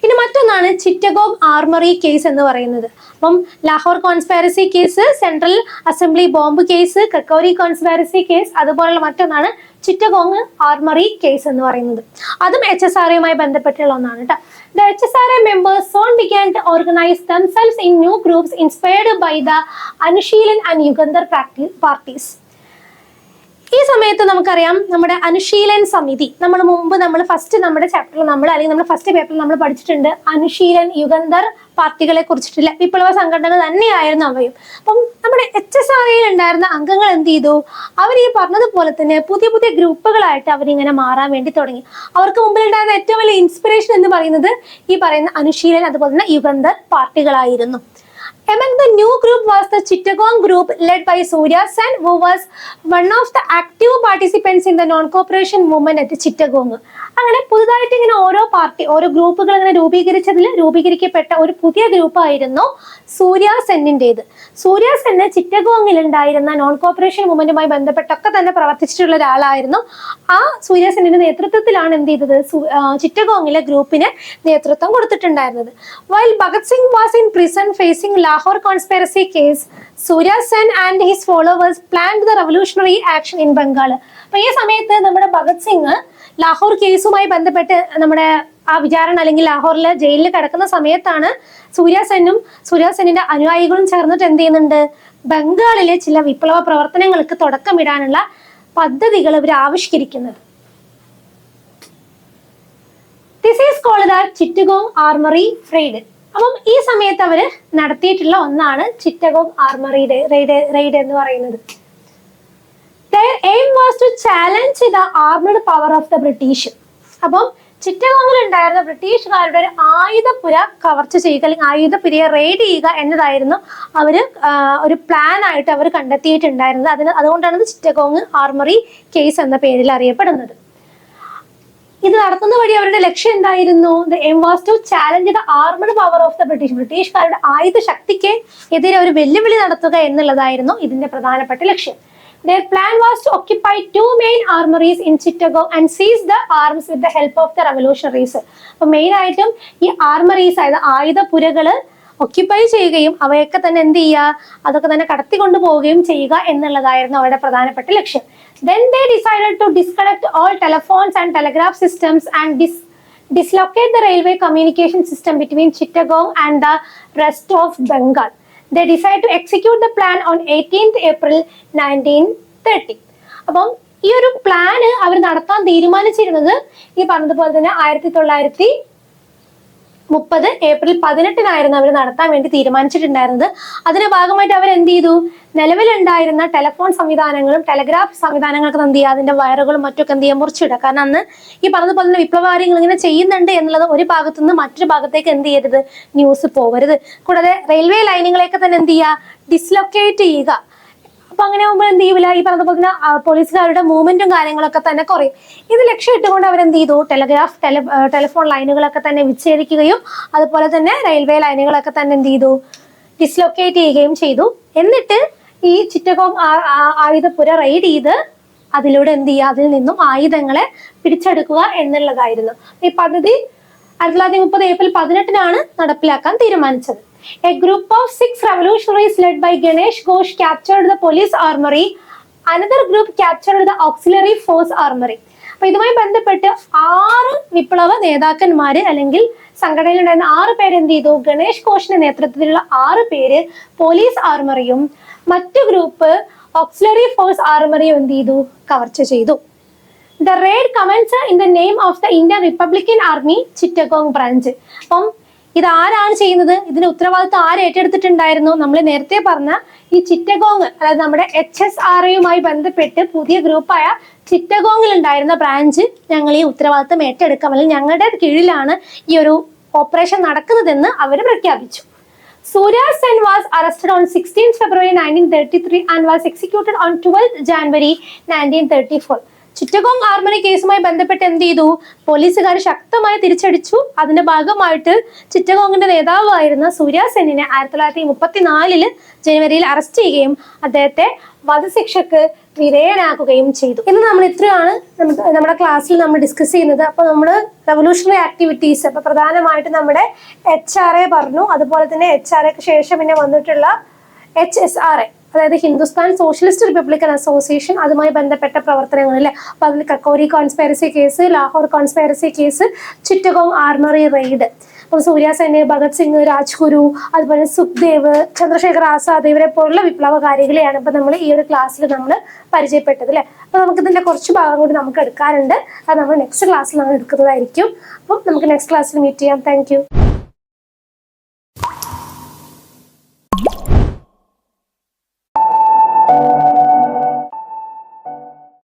ഇനി മറ്റൊന്നാണ് ചിറ്റഗോം ആർമറി കേസ് എന്ന് പറയുന്നത്. അപ്പം Lahore conspiracy case Central Assembly bomb case Kakori conspiracy case അതുപോലുള്ള മറ്റൊന്നാണ് ചിറ്റഗോങ് ആർമറി കേസ് എന്ന് പറയുന്നത്. അതും എച്ച് എസ് ആർ എമായി ബന്ധപ്പെട്ടുള്ള ഒന്നാണ് കേട്ടോ the H S R A members soon began to organise themselves in new groups inspired by the Anushilan and Jugantar parties ഈ സമയത്ത് നമുക്കറിയാം നമ്മുടെ അനുശീലൻ സമിതി. നമ്മൾ മുമ്പ് നമ്മൾ ഫസ്റ്റ് നമ്മുടെ ചാപ്റ്ററിൽ നമ്മൾ അല്ലെങ്കിൽ നമ്മൾ ഫസ്റ്റ് പേപ്പറിൽ നമ്മൾ പഠിച്ചിട്ടുണ്ട് അനുശീലൻ യുഗന്ധർ പാർട്ടികളെ കുറിച്ചിട്ടുള്ള വിപ്ലവ സംഘടനകൾ തന്നെയായിരുന്നു അവയും. അപ്പം നമ്മുടെ എച്ച് എസ് ആർ ഉണ്ടായിരുന്ന അംഗങ്ങൾ എന്ത് ചെയ്തു? അവർ ഈ പറഞ്ഞതുപോലെ തന്നെ പുതിയ പുതിയ ഗ്രൂപ്പുകളായിട്ട് അവരിങ്ങനെ മാറാൻ വേണ്ടി തുടങ്ങി. അവർക്ക് മുമ്പിലുണ്ടായിരുന്ന ഏറ്റവും വലിയ ഇൻസ്പിറേഷൻ എന്ന് പറയുന്നത് ഈ പറയുന്ന അനുശീലൻ അതുപോലെ തന്നെ യുഗന്ധർ പാർട്ടികളായിരുന്നു. Among the new group was the Chittagong group led by Surya Sen, who was one of the active participants in the non-cooperation movement at Chittagong. അങ്ങനെ പുതുതായിട്ട് ഇങ്ങനെ ഓരോ പാർട്ടി ഓരോ ഗ്രൂപ്പുകൾ ഇങ്ങനെ രൂപീകരിച്ചതിൽ രൂപീകരിക്കപ്പെട്ട ഒരു പുതിയ ഗ്രൂപ്പായിരുന്നു സൂര്യ സെന്നിന്റെത്. സൂര്യ സെന്ന് ചിറ്റഗോങ്ങിൽ ഉണ്ടായിരുന്ന നോൺ കോപ്പറേഷൻ മൂവ്മെന്റുമായി ബന്ധപ്പെട്ടൊക്കെ തന്നെ പ്രവർത്തിച്ചിട്ടുള്ള ഒരാളായിരുന്നു. ആ സൂര്യ സെന്നിന്റെ നേതൃത്വത്തിലാണ് എന്ത് ചെയ്തത്? ചിറ്റഗോങ്ങിലെ ഗ്രൂപ്പിന് നേതൃത്വം കൊടുത്തിട്ടുണ്ടായിരുന്നത്. While Bhagat Singh was in prison facing Lahore conspiracy case Surya Sen and his followers planned the revolutionary action in Bengal അപ്പൊ ഈ സമയത്ത് നമ്മുടെ ഭഗത് സിംഗ് ലാഹോർ കേസുമായി ബന്ധപ്പെട്ട് നമ്മുടെ ആ വിചാരണ അല്ലെങ്കിൽ ലാഹോറിൽ ജയിലിൽ കിടക്കുന്ന സമയത്താണ് സൂര്യ സെന്നും അനുയായികളും ചേർന്നിട്ട് എന്ത് ചെയ്യുന്നുണ്ട്? ബംഗാളിലെ ചില വിപ്ലവ പ്രവർത്തനങ്ങൾക്ക് തുടക്കമിടാനുള്ള പദ്ധതികൾ ഇവർ ആവിഷ്കരിക്കുന്നത്. ചിറ്റഗോങ് ആർമറി റെയ്ഡ് അപ്പം ഈ സമയത്ത് അവർ നടത്തിയിട്ടുള്ള ഒന്നാണ് ചിറ്റഗോങ് ആർമറി റെയ്ഡ് റെയ്ഡ് എന്ന് പറയുന്നത്. Their aim was to challenge the armed power of the British. അപ്പം ചിറ്റഗോങ്ങിൽ ഉണ്ടായിരുന്ന ബ്രിട്ടീഷുകാരുടെ ഒരു ആയുധപുര കവർച്ച ചെയ്യുക അല്ലെങ്കിൽ ആയുധപുരയെ റെയ്ഡ് ചെയ്യുക എന്നതായിരുന്നു അവർ ഒരു പ്ലാൻ ആയിട്ട് അവർ കണ്ടെത്തിയിട്ടുണ്ടായിരുന്നത്. അതിന് അതുകൊണ്ടാണ് ഇത് ആർമറി കേസ് എന്ന പേരിൽ അറിയപ്പെടുന്നത്. ഇത് നടത്തുന്ന വഴി അവരുടെ ലക്ഷ്യം എന്തായിരുന്നു? The aim was to challenge the armed power of the British ബ്രിട്ടീഷുകാരുടെ ആയുധ ശക്തിക്ക് എതിരെ ഒരു വെല്ലുവിളി നടത്തുക എന്നുള്ളതായിരുന്നു ഇതിന്റെ പ്രധാനപ്പെട്ട ലക്ഷ്യം. Their plan was to occupy two main armories in Chittagong and seize the arms with the help of the revolutionaries. അപ്പൊ മെയിൻ ആയിട്ടും ഈ ആർമറീസ് അതായത് ആയുധപുരകൾ ഒക്യുപ്പൈ ചെയ്യുകയും അവയൊക്കെ തന്നെ എന്ത് ചെയ്യുക അതൊക്കെ തന്നെ കടത്തിക്കൊണ്ടു പോവുകയും ചെയ്യുക എന്നുള്ളതായിരുന്നു അവരുടെ പ്രധാനപ്പെട്ട ലക്ഷ്യം then they decided to disconnect all telephones and telegraph systems and dis dislocate the railway communication system between Chittagong and the rest of Bengal. They to to execute the plan on 18th April 1930. അപ്പം ഈ ഒരു plan അവർ നടത്താൻ തീരുമാനിച്ചിരുന്നത് ഈ പറഞ്ഞതുപോലെ തന്നെ ആയിരത്തി തൊള്ളായിരത്തി മുപ്പത് ഏപ്രിൽ പതിനെട്ടിനായിരുന്നു അവർ നടത്താൻ വേണ്ടി തീരുമാനിച്ചിട്ടുണ്ടായിരുന്നത്. അതിന്റെ ഭാഗമായിട്ട് അവർ എന്ത് ചെയ്തു? നിലവിലുണ്ടായിരുന്ന ടെലിഫോൺ സംവിധാനങ്ങളും ടെലഗ്രാഫ് സംവിധാനങ്ങളൊക്കെ എന്ത് ചെയ്യുക അതിന്റെ വയറുകളും മറ്റൊക്കെ എന്ത് ചെയ്യുക മുറിച്ചിടുക. കാരണം അന്ന് ഈ പറഞ്ഞതുപോലെ തന്നെ വിപ്ലവകാരികൾ ഇങ്ങനെ ചെയ്യുന്നുണ്ട് എന്നുള്ളത് ഒരു ഭാഗത്തു നിന്ന് മറ്റൊരു ഭാഗത്തേക്ക് എന്ത് ചെയ്യരുത്? ന്യൂസ് പോകരുത് കൂടാതെ റെയിൽവേ ലൈനുകളെയൊക്കെ തന്നെ എന്ത് ചെയ്യുക? ഡിസ്ലൊക്കേറ്റ് ചെയ്യുക. അപ്പൊ അങ്ങനെ ആകുമ്പോൾ എന്ത് ചെയ്യില്ല ഈ പറഞ്ഞ പോലെ പോലീസുകാരുടെ മൂവ്മെന്റും കാര്യങ്ങളൊക്കെ തന്നെ കുറയും. ഇത് ലക്ഷ്യമിട്ടുകൊണ്ട് അവരെന്ത് ചെയ്തു? ടെലഗ്രാഫ് ടെലിഫോൺ ലൈനുകളൊക്കെ തന്നെ വിച്ഛേദിക്കുകയും അതുപോലെ തന്നെ റെയിൽവേ ലൈനുകളൊക്കെ തന്നെ എന്ത് ചെയ്തു? ഡിസ്ലൊക്കേറ്റ് ചെയ്യുകയും ചെയ്തു. എന്നിട്ട് ഈ ചിറ്റകോം ആ- ആ- ആയുധപുര റെയ്ഡ് ചെയ്ത് അതിലൂടെ എന്ത് ചെയ്യുക? അതിൽ നിന്നും ആയുധങ്ങളെ പിടിച്ചെടുക്കുക എന്നുള്ളതായിരുന്നു. ഈ പദ്ധതി ആയിരത്തി തൊള്ളായിരത്തി മുപ്പത് ഏപ്രിൽ പതിനെട്ടിനാണ് നടപ്പിലാക്കാൻ തീരുമാനിച്ചത്. A group of six revolutionaries led by Ganesh Ghosh captured the police armory. Another group captured the auxiliary force armory. അപ്പൊ ഇതുമായി ബന്ധപ്പെട്ട് ആറ് വിപ്ലവ നേതാക്കന്മാര് അല്ലെങ്കിൽ സംഘടനയിലുണ്ടായിരുന്ന ആറ് പേര് എന്ത് ചെയ്തു ഗണേഷ് ഘോഷിന്റെ നേതൃത്വത്തിലുള്ള ആറ് പേര് പോലീസ് ആർമറിയും മറ്റു ഗ്രൂപ്പ് ഓക്സിലറി ഫോഴ്സ് ആർമറിയും എന്ത് ചെയ്തു കവർച്ച ചെയ്തു the raid commence in the name of the Indian Republican Army Chittagong branch അപ്പം ഇത് ആരാണ് ചെയ്യുന്നത്? ഇതിന്റെ ഉത്തരവാദിത്വം ആര് ഏറ്റെടുത്തിട്ടുണ്ടായിരുന്നു? നമ്മൾ നേരത്തെ പറഞ്ഞ ഈ ചിറ്റഗോങ് അതായത് നമ്മുടെ എച്ച് എസ് ആർ എയുമായി ബന്ധപ്പെട്ട് പുതിയ ഗ്രൂപ്പായ ചിറ്റഗോങ്ങിൽ ഉണ്ടായിരുന്ന ബ്രാഞ്ച് ഞങ്ങൾ ഈ ഉത്തരവാദിത്വം ഏറ്റെടുക്കാം. അല്ലെങ്കിൽ ഞങ്ങളുടെ കീഴിലാണ് ഈ ഒരു ഓപ്പറേഷൻ നടക്കുന്നതെന്ന് അവർ പ്രഖ്യാപിച്ചു. Surya Sen was arrested on 16th February 1933 and was executed on 12th January 1934. Chittagong armoury കേസുമായി ബന്ധപ്പെട്ട് എന്ത് ചെയ്തു? പോലീസുകാർ ശക്തമായി തിരിച്ചടിച്ചു. അതിന്റെ ഭാഗമായിട്ട് ചിറ്റഗോങ്ങിന്റെ നേതാവായിരുന്ന സൂര്യ സെന്നിനെ ആയിരത്തി തൊള്ളായിരത്തി മുപ്പത്തിനാലിൽ ജനുവരിയിൽ അറസ്റ്റ് ചെയ്യുകയും അദ്ദേഹത്തെ വധശിക്ഷക്ക് വിധേയനാക്കുകയും ചെയ്തു. ഇന്ന് നമ്മൾ ഇത്രയാണ് നമ്മുടെ ക്ലാസ്സിൽ നമ്മൾ ഡിസ്കസ് ചെയ്യുന്നത്. അപ്പൊ നമ്മൾ റവല്യൂഷണറി ആക്ടിവിറ്റീസ് അപ്പൊ പ്രധാനമായിട്ട് നമ്മുടെ എച്ച് ആർ എ പറഞ്ഞു. അതുപോലെ തന്നെ എച്ച് ആർ എക്ക് ശേഷം പിന്നെ വന്നിട്ടുള്ള എച്ച് എസ് ആർ എ അതായത് ഹിന്ദുസ്ഥാൻ സോഷ്യലിസ്റ്റ് റിപ്പബ്ലിക്കൻ അസോസിയേഷൻ അതുമായി ബന്ധപ്പെട്ട പ്രവർത്തനങ്ങളിൽ അപ്പൊ അതിൽ Kakori conspiracy case Lahore conspiracy case Chittagong armoury raid അപ്പം സൂര്യ ഭഗത് സിംഗ് രാജ്ഗുരു അതുപോലെ സുഖ്ദേവ് ചന്ദ്രശേഖർ ആസാദ് ഇവരെ പോലുള്ള വിപ്ലവകാരികളെയാണ് ഇപ്പൊ നമ്മൾ ഈ ഒരു ക്ലാസ്സിൽ നമ്മൾ പരിചയപ്പെട്ടത് അല്ലെ? അപ്പൊ നമുക്ക് ഇതിന്റെ കുറച്ച് ഭാഗം കൂടി നമുക്ക് എടുക്കാറുണ്ട് അത് നമ്മൾ നെക്സ്റ്റ് ക്ലാസ്സിൽ നമ്മൾ എടുക്കുന്നതായിരിക്കും. അപ്പം നമുക്ക് നെക്സ്റ്റ് ക്ലാസ്സിൽ മീറ്റ് ചെയ്യാം. താങ്ക്